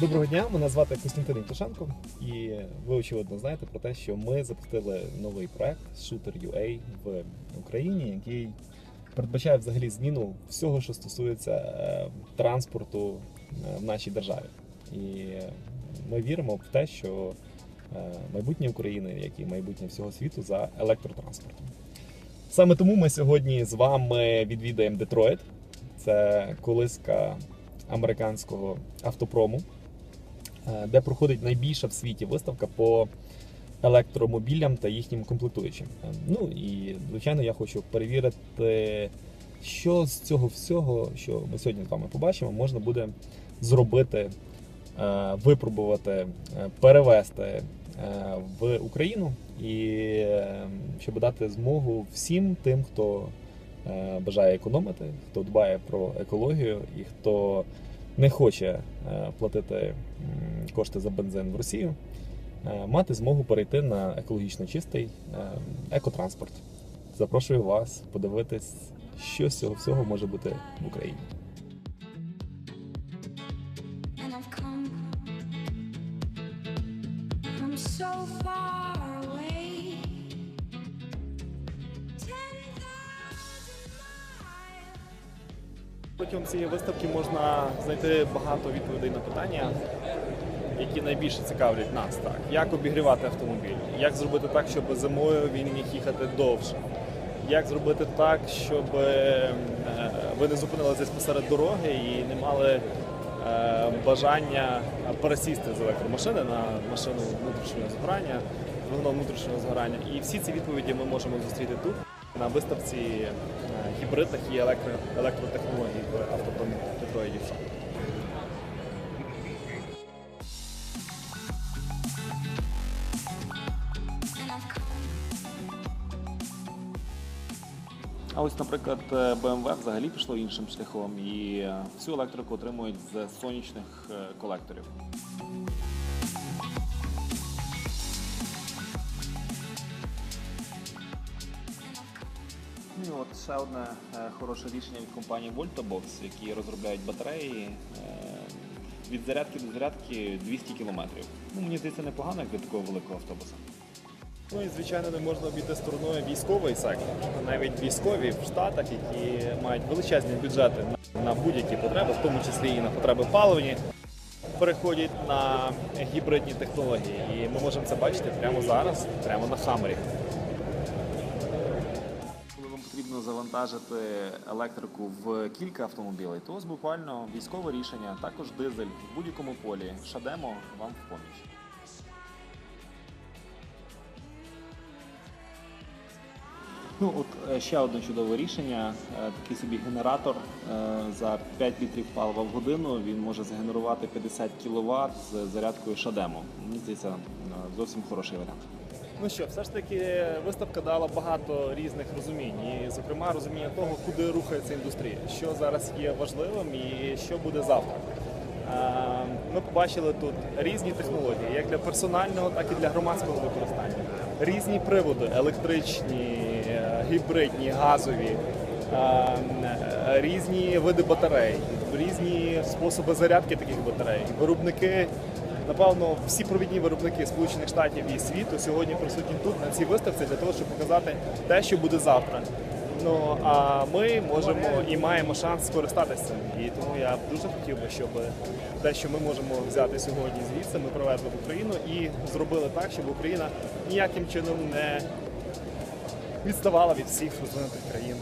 Доброго дня, мене звати Костянтин Євтушенко, і ви очевидно знаєте про те, що ми запустили новий проект Shooter UA в Україні, який передбачає взагалі зміну всього, що стосується е, транспорту е, в нашій державі. І ми віримо в те, що е, майбутнє України, як і майбутнє всього світу, за електротранспортом. Саме тому ми сьогодні з вами відвідаємо Детройт. Це колиска американського автопрому, де проходить найбільша в світі виставка по електромобілям та їхнім комплектуючим. Е, Ну і звичайно, я хочу перевірити, що з цього всього, що ми сьогодні з вами побачимо, можна буде зробити, е, випробувати, е, перевести е, в Україну, і е, щоб дати змогу всім тим, хто е, бажає економити, хто дбає про екологію і хто не хоче е, платити м, кошти за бензин в Росію, е, мати змогу перейти на екологічно чистий е, екотранспорт. Запрошую вас подивитись, що з цього всього може бути в Україні. Протягом цієї виставки можна знайти багато відповідей на питання, які найбільше цікавлять нас. Так. Як обігрівати автомобіль, як зробити так, щоб зимою він міг їхати довше, як зробити так, щоб е, ви не зупинилися посеред дороги і не мали е, бажання пересісти з електромашини на машину внутрішнього згорання, двигуном внутрішнього згорання. І всі ці відповіді ми можемо зустріти тут на виставці е, гібридних і електро, електротехнологій в автопромі А ось, наприклад, е, BMW взагалі пішло іншим шляхом і е, всю електрику отримують з сонячних е, колекторів. Ну от ще одне хороше рішення від компанії Voltabox, які розробляють батареї від зарядки до зарядки 200 км. Ну, мені здається, непогано як для такого великого автобуса. Ну і звичайно не можна обійти стороною військовий сектор. Навіть військові в Штатах, які мають величезні бюджети на- будь-які потреби, в тому числі і на потреби паливні, переходять на гібридні технології. І ми можемо це бачити прямо зараз, прямо на Хаммері. Коли вам потрібно завантажити електрику в кілька автомобілей, то ось буквально військове рішення, також дизель в будь-якому полі. Шадемо вам в поміч. Ну, от е, ще одне чудове рішення. Е, Такий собі генератор е, за 5 літрів палива в годину. Він може згенерувати 50 кВт з зарядкою Шадемо. Мені здається, зовсім хороший варіант. Ну що, все ж таки виставка дала багато різних розумінь, і, зокрема, розуміння того, куди рухається індустрія, що зараз є важливим і що буде завтра. Е, Ми побачили тут різні технології, як для персонального, так і для громадського використання. Різні приводи електричні, е, гібридні, газові, е, е, різні види батарей, різні способи зарядки таких батарей. Виробники Напевно, всі провідні виробники Сполучених Штатів і світу сьогодні присутні тут на цій виставці для того, щоб показати те, що буде завтра. Ну а ми можемо і маємо шанс скористатися. І тому я дуже хотів би, щоб те, що ми можемо взяти сьогодні звідси, ми провезли в Україну і зробили так, щоб Україна ніяким чином не відставала від всіх розвинутих країн